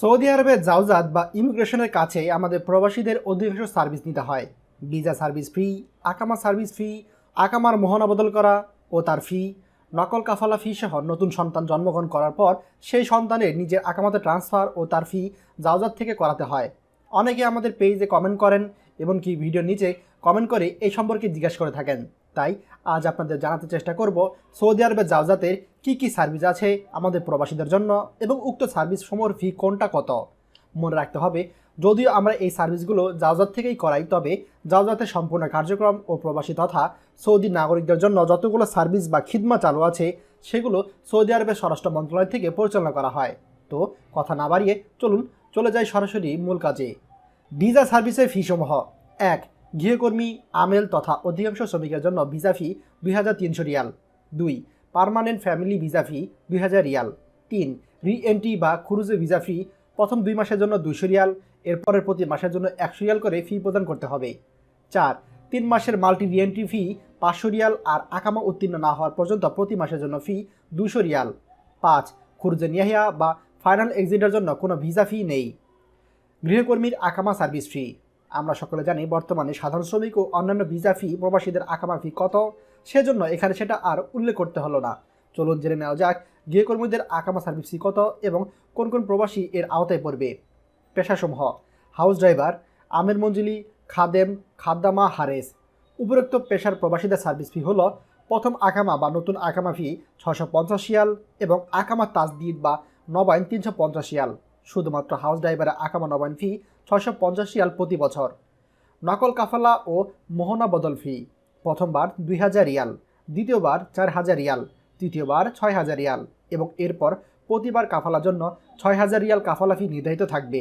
Saudi আরবের জাউজাত বা ইমিগ্রেশনের কাছে আমাদের প্রবাসীদের অধিকাংশ সার্ভিস নিতে হয়। ভিসা সার্ভিস ফি আকামা সার্ভিস ফি আকামার মোহনা বদল করা ও তার ফি, নকল কাফালা ফি সহ নতুন সন্তান জন্মগ্রহণ করার পর সেই সন্তানের নিজের আকামাতে ট্রান্সফার ও তার ফি জাউজাত থেকে করাতে হয়। অনেকে আমাদের পেজে কমেন্ট করেন এমনকি ভিডিওর নিচে কমেন্ট করে এই সম্পর্কে জিজ্ঞাসা করে থাকেন। তাই আজ আপনাদের জানাতে চেষ্টা করব সৌদি আরবের জাউজাতের কি কি সার্ভিস আছে আমাদের প্রবাসীদের জন্য এবং উক্ত সার্ভিস সমূহের ফি কোনটা কত। মনে রাখতে হবে, যদিও আমরা এই সার্ভিসগুলো জাউজাত থেকেই করাই, তবে জাউজাতের সম্পূর্ণ কার্যক্রম ও প্রবাসী তথা সৌদি নাগরিকদের জন্য যতগুলো সার্ভিস বা খিদমা চালু আছে, সেগুলো সৌদি আরবের স্বরাষ্ট্র মন্ত্রণালয় থেকে পরিচালনা করা হয়। তো কথা না বাড়িয়ে চলুন, চলে যাই সরাসরি মূল কাজে। ভিসা সার্ভিসের ফি সমূহ। এক গৃহকর্মী, আমেল তথা অধিকাংশ শ্রমিকের জন্য ভিসা ফি দুই হাজার তিনশো রিয়াল। দুই, পার্মানেন্ট ফ্যামিলি ভিসা ফি দুই হাজার রিয়াল। তিন রি এন্ট্রি বা খুরুজে ভিসা ফি প্রথম দুই মাসের জন্য দুইশো রিয়াল, এরপরের প্রতি মাসের জন্য একশো রিয়াল করে ফি প্রদান করতে হবে। চার, তিন মাসের মাল্টি রিএন্ট্রি ফি পাঁচশো রিয়াল আর আকামা উত্তীর্ণ না হওয়ার পর্যন্ত প্রতি মাসের জন্য ফি দুশো রিয়াল। পাঁচ, খুরজে নিয়াহিয়া বা ফাইনাল এক্সিটের জন্য কোনো ভিসা ফি নেই। গৃহকর্মীর আকামা সার্ভিস ফি। আমরা সকলে জানি বর্তমানে সাধারণ শ্রমিক ও অন্যান্য ভিসা ফি প্রবাসীদের আকামা ফি কত, সেজন্য এখানে সেটা আর উল্লেখ করতে হলো না। চলুন জেনে নেওয়া যাক, গৃহকর্মীদের আকামা সার্ভিস ফি কত এবং কোন কোন প্রবাসী এর আওতায় পড়বে। পেশাসমূহ হাউস ড্রাইভার আমের মঞ্জুলি, খাদেম, খাদ্দামা, হারেস। উপরোক্ত পেশার প্রবাসীদের সার্ভিস ফি হলো প্রথম আকামা বা নতুন আকামা ফি ছশো পঞ্চাশ শিয়াল এবং আকামা তাজদিদ বা নবায়ন তিনশো পঞ্চাশ শিয়াল। শুধুমাত্র হাউস ড্রাইভারের আকামা নবায়ন ফি ছশো পঞ্চাশ শিয়াল প্রতি বছর। নকল কাফালা ও মোহনা বদল ফি। প্রথমবার দুই হাজার রিয়াল, দ্বিতীয়বার চার হাজার রিয়াল, তৃতীয়বার ছয় হাজার রিয়াল এবং এরপর প্রতিবার কাফালার জন্য ছয় হাজার রিয়াল কাফালা ফি নির্ধারিত থাকবে।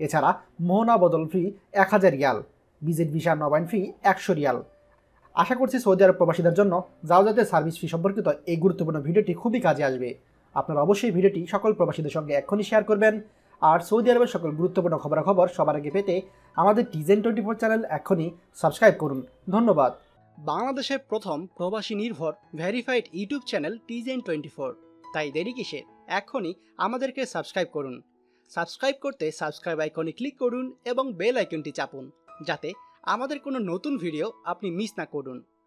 এছাড়া মোহনা বদল ফি এক হাজার রিয়াল ভিজিট ভিসা নবায়ন ফি একশো রিয়াল। আশা করছি সৌদি আরব প্রবাসীদের জন্য জাওজাতের সার্ভিস ফি সম্পর্কিত এই গুরুত্বপূর্ণ ভিডিওটি খুবই কাজে আসবে। আপনারা অবশ্যই ভিডিওটি সকল প্রবাসীদের সঙ্গে এক্ষুনি শেয়ার করবেন। আর সৌদি আরবের সকল গুরুত্বপূর্ণ খবরাখবর সবার আগে পেতে আমাদের টিজেন টোয়েন্টি ফোর চ্যানেল এখনই সাবস্ক্রাইব করুন। ধন্যবাদ। বাংলাদেশের প্রথম প্রবাসী নির্ভর ভেরিফাইড ইউটিউব চ্যানেল টিজেন টোয়েন্টি ফোর তাই দেরি কিসের এখনই আমাদেরকে সাবস্ক্রাইব করুন। সাবস্ক্রাইব করতে সাবস্ক্রাইব আইকনে ক্লিক করুন এবং বেল আইকনটি চাপুন, যাতে আমাদের কোনো নতুন ভিডিও আপনি মিস না করুন।